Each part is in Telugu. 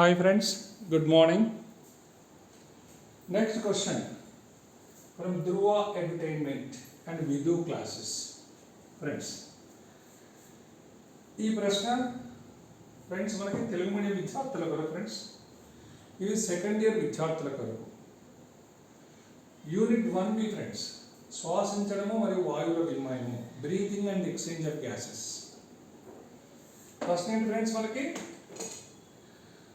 Hi friends good morning next question from Dhruva entertainment and Vidu classes friends ఈ ప్రశ్న ఫ్రెండ్స్ మనకి తెలుగు మీడియం విద్యార్థుల కొరకు ఫ్రెండ్స్ ఇది సెకండ్ ఇయర్ విద్యార్థుల కొరకు. యూనిట్ వన్ బి ఫ్రెండ్స్ శ్వాసించడము మరియు వాయువుల వినిమయము breathing and exchange of gases first ఏంటి ఫ్రెండ్స్ మనకి?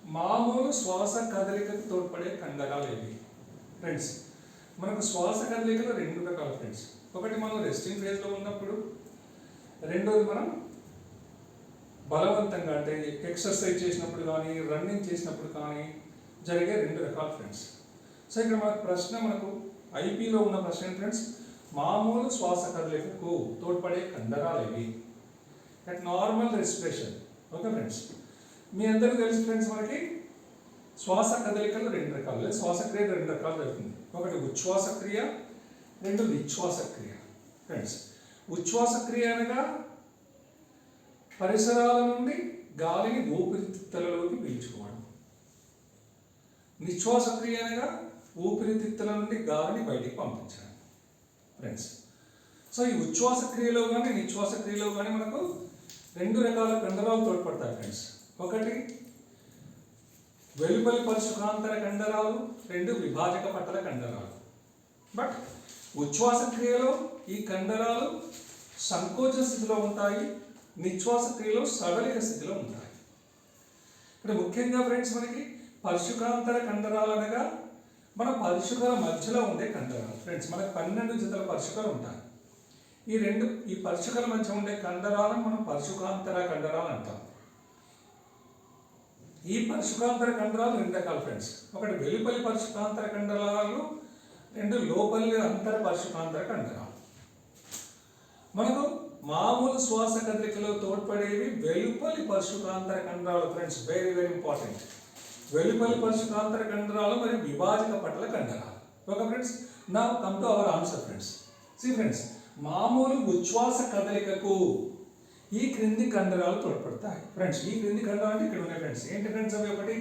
మామూలు శ్వాస కదలికకు తోడ్పడే కండరాలు ఏవి? ఫ్రెండ్స్ మనకు శ్వాస కదలికలు రెండు రకాల ఫ్రెండ్స్ ఒకటి మనం రెస్టింగ్ ఫేజ్లో ఉన్నప్పుడు రెండోది మనం బలవంతంగా అంటే ఎక్సర్సైజ్ చేసినప్పుడు కానీ రన్నింగ్ చేసినప్పుడు కానీ జరిగే రెండు రకాల ఫ్రెండ్స్ సో ఇక్కడ మనకు ప్రశ్న మనకు ఐపీలో ఉన్న ప్రశ్న ఏంటి ఫ్రెండ్స్ మామూలు శ్వాస కదలికకు తోడ్పడే కండరాలు ఏవి? At normal respiration okay friends మీ అందరికీ తెలుసు ఫ్రెండ్స్ మనకి శ్వాస కదలికలు రెండు రకాలు లేదా శ్వాసక్రియ రెండు రకాలు జరుగుతుంది. ఒకటి ఉచ్ఛ్వాస క్రియ రెండు నిశ్వాస క్రియ. ఫ్రెండ్స్ ఉచ్ఛ్వాస క్రియ అనగా పరిసరాల నుండి గాలిని ఊపిరితిత్తులలోకి పీల్చుకోవడం. నిశ్వాస క్రియ అనగా ఊపిరితిత్తుల నుండి గాలిని బయటికి పంపించడం. ఫ్రెండ్స్ సో ఈ ఉచ్ఛ్వాస క్రియలో కానీ నిశ్వాస క్రియలో కానీ మనకు రెండు రకాల కండరాలు తోడ్పడతాయి. ఫ్రెండ్స్ ఒకటి వెలుపలి పరశుకాంతర కండరాలు రెండు విభాజక పట్టల కండరాలు. బట్ ఉచ్ఛ్వాస క్రియలో ఈ కండరాలు సంకోచ స్థితిలో ఉంటాయి నిశ్వాస క్రియలో సడలిక స్థితిలో ఉంటాయి. ఇక్కడ ముఖ్యంగా ఫ్రెండ్స్ మనకి పరశుకాంతర కండరాలు అనగా మన పరుశుకల మధ్యలో ఉండే కండరాలు. ఫ్రెండ్స్ మనకు పన్నెండు జతల పరుశుకలు ఉంటాయి. ఈ రెండు ఈ పరుశుకల మధ్య ఉండే కండరాలను మనం పరుశుకాంతర కండరాలు అంటాం. ఈ పరశుకాంతర కండరాలు రెండు రకాల ఫ్రెండ్స్ ఒకటి వెలుపలి పరశుకాంతర కండరాలు రెండు లోపలి అంతర పరశుకాంతర కండరాలు మనకు మామూలు శ్వాస కదలికలో తోడ్పడేవి వెలుపలి పరశుకాంతర కండరాలు ఫ్రెండ్స్ వెరీ వెరీ ఇంపార్టెంట్ వెలుపలి పరశుకాంతర కండరాలు మరియు విభాజక పట్ల కండరాలు okay friends now come to our answer friends C friends మామూలు ఉచ్ఛ్వాస కదలికకు ఈ క్రింది కండరాలు తోడ్పడతాయి. ఫ్రెండ్స్ ఈ క్రింది కండరాలు అంటే ఇక్కడ ఉన్నాయి ఫ్రెండ్స్ ఏంటి ఫ్రెండ్స్ అవి ఒకటి?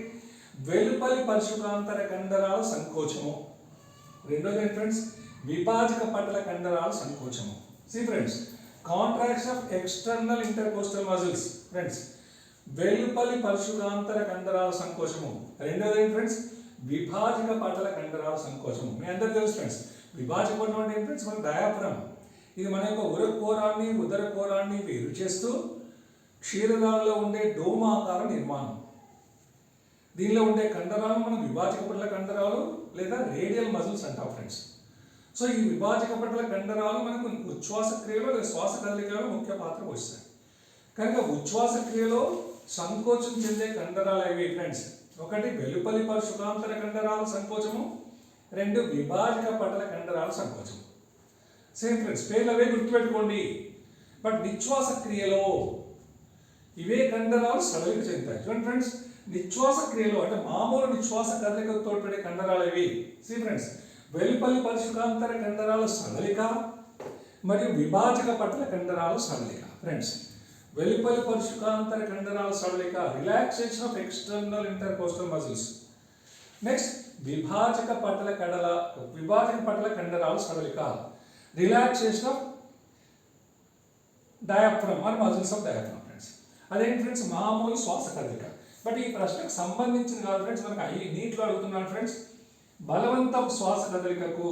వెలుపలి పరుశుకాంతర కండరాల సంకోచము. రెండోది ఏంటి ఫ్రెండ్స్ విభాజక పటల కండరాల సంకోచము. C friends contraction of external intercostal muscles friends వెలుపలి పరశుకాంతర కండరాల సంకోచము. రెండోది ఏంటి ఫ్రెండ్స్ విభాజక పటల కండరాల సంకోచము. మీ అందరికీ తెలుసు ఫ్రెండ్స్ విభాజక పటం అంటే ఏంటి ఫ్రెండ్స్ మన డయాఫ్రమ్ ఇది మన యొక్క ఉరకోరాన్ని ఉదరకోరాన్ని వేరు చేస్తూ క్షీరదాలలో ఉండే డోమాకార నిర్మాణం. దీనిలో ఉండే కండరాలు మనం విభాజక పట్ల కండరాలు లేదా రేడియల్ మజిల్స్ అంటాం ఫ్రెండ్స్. సో ఈ విభాజక పట్ల కండరాలు మనకు ఉచ్ఛ్వాస క్రియలో లేదా శ్వాస కదలికలో ముఖ్య పాత్ర పోషిస్తాయి. కనుక ఉచ్ఛ్వాస క్రియలో సంకోచం చెందే కండరాలు అవి ఫ్రెండ్స్? ఒకటి వెలుపలి పరుశుకాంతర కండరాల సంకోచము రెండు విభాజక పటల కండరాల సంకోచము. సేమ్ ఫ్రెండ్స్ పేర్లు అవే గుర్తుపెట్టుకోండి. బట్ నిశ్వాస క్రియలో ఇవే కండరాలు సడలిక చెందుతాయి. చూడండి ఫ్రెండ్స్ నిశ్వాస క్రియలో అంటే మామూలు నిశ్వాస కదలికకు తోడ్పడే కండరాలు ఇవి సి ఫ్రెండ్స్ వెలుపలి పరిశుభాంతర కండరాలు సడలిక మరియు విభాజక పట్ల కండరాలు సడలిక. ఫ్రెండ్స్ వెలుపలి పరిశుకాంతర కండరాల సడలిక relaxation of external intercostal muscles next విభాజక పట్ల కండల విభాజక పట్ల కండరాలు సడలిక. Relaxation of diaphragm or muscles of diaphragm friends అదేంటి ఫ్రెండ్స్ మామూలు శ్వాస కదలిక. బట్ ఈ ప్రశ్నకు సంబంధించిన కాదు ఫ్రెండ్స్ మనకు అయ్యి నీటిలో అడుగుతున్నాను ఫ్రెండ్స్ బలవంతం శ్వాస కదలికకు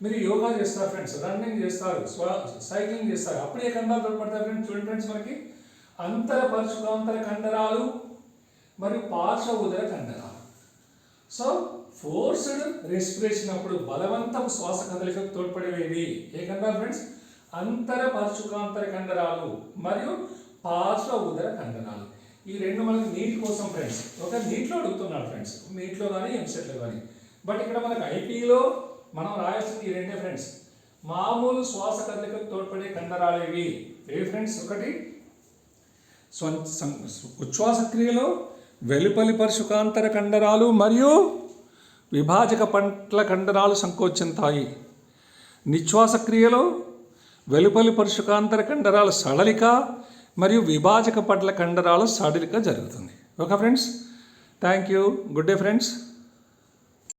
మీరు యోగా చేస్తారు ఫ్రెండ్స్ రన్నింగ్ చేస్తారు స్వా సైక్లింగ్ చేస్తారు. అప్పుడు ఏ కండరాలు ఫ్రెండ్స్ చూడండి ఫ్రెండ్స్ మనకి. అంతర పరుశుకాంతర కండరాలు మరియు పార్శ్వ ఉదర కండరాలు. సో ఫోర్స్డ్ రెస్పిరేషన్ అప్పుడు బలవంతం శ్వాస కదలికకు తోడ్పడేవి ఏ కండరాలు ఫ్రెండ్స్ అంతర పరుశుకాంతర కండరాలు మరియు పార్శ్వ ఉదర కండరాలు ఈ రెండు మనకి నీటి కోసం ఫ్రెండ్స్ ఒక నీటిలో అడుగుతున్నాడు ఫ్రెండ్స్ నీటిలో కానీ ఎంసెట్లో కానీ. బట్ ఇక్కడ మనకు ఐపీలో మనం రాయాల్సింది ఈ రెండే ఫ్రెండ్స్ మామూలు శ్వాస కదలికకు తోడ్పడే కండరాలు ఇవి ఏ ఫ్రెండ్స్ ఒకటి ఉచ్ఛ్వాస క్రియలో వెలుపలి పరశుకాంతర కండరాలు మరియు విభాజక పంట్ల కండరాలు సంకోచింతాయి. నిశ్వాసక్రియలో వెలుపలి పరశుకాంతర కండరాల సడలిక మరియు విభాజక పట్ల కండరాల సడలిక జరుగుతుంది. Okay friends thank you good day friends